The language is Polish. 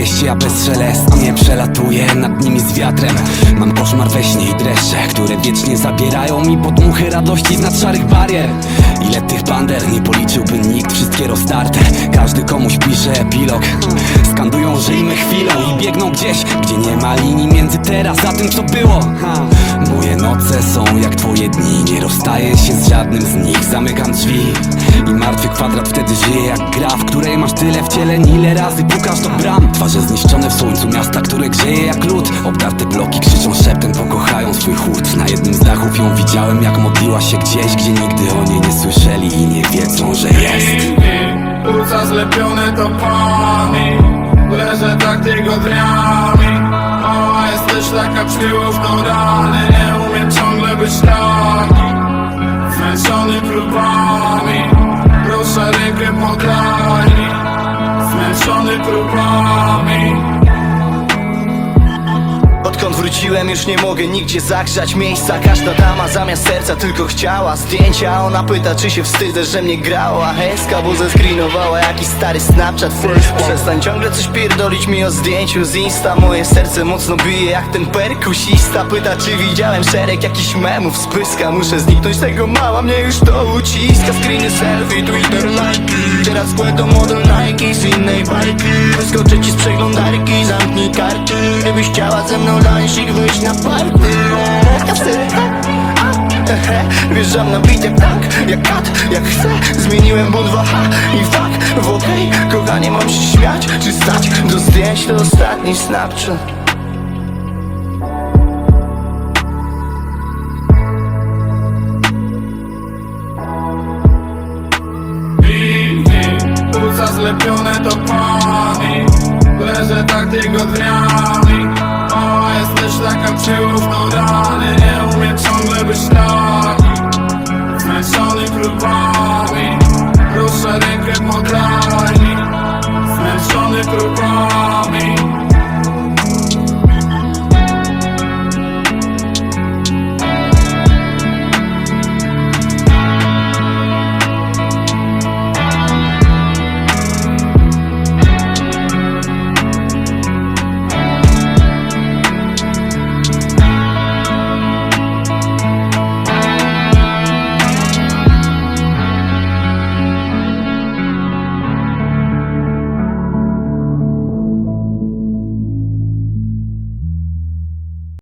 wieści, a bezszelestnie przelatuję nad nimi z wiatrem. Mam koszmar we śnie i dreszcze, które wiecznie zabierają mi podmuchy radości z szarych barier. Ile tych bander nie policzyłby nikt, wszystkie roztarte. Każdy komuś pisze epilog. Skandują, żyjmy chwilą i biegną gdzieś, gdzie nie ma linii między teraz a tym co było. Moje noce są jak rozstaję się z żadnym z nich Zamykam drzwi i martwy kwadrat wtedy żyje jak gra W której masz tyle wcieleń, ile razy pukasz do bram. Twarze zniszczone w słońcu miasta, które grzeje jak lód. Obdarte bloki krzyczą szeptem, pokochają swój chłód. Na jednym z dachów ją widziałem jak modliła się gdzieś Gdzie nigdy o niej nie słyszeli i nie wiedzą, że jest. Zlepione to Odkąd wróciłem już nie mogę nigdzie zagrzać miejsca. Każda dama zamiast serca tylko chciała zdjęcia. Ona pyta czy się wstydzę, że mnie grała. Heska, bo zescreenowała jakiś stary Snapchat. First Przestań ciągle coś pierdolić mi o zdjęciu z Insta. Moje serce mocno bije jak ten perkusista. Pyta czy widziałem szereg jakichś memów z pyska. Muszę zniknąć tego mała, mnie już to uciska. Screeny, selfie, Twitter, lajki Teraz płytą model Nike z innej bajki. Wyskoczę ci z przeglądarki, zamknij karty Gdybyś chciała ze mną lansik wyjść na party. Ja tak, ehe, Wjeżdżam na bit jak tank, jak kat, jak chcę. Zmieniłem bunt w aha i fuck w okej Kochanie mam się śmiać czy stać? Do zdjęć to ostatni Snapchat. Zlepione to pani Leżę tak tylko dniami Mała jesteś taka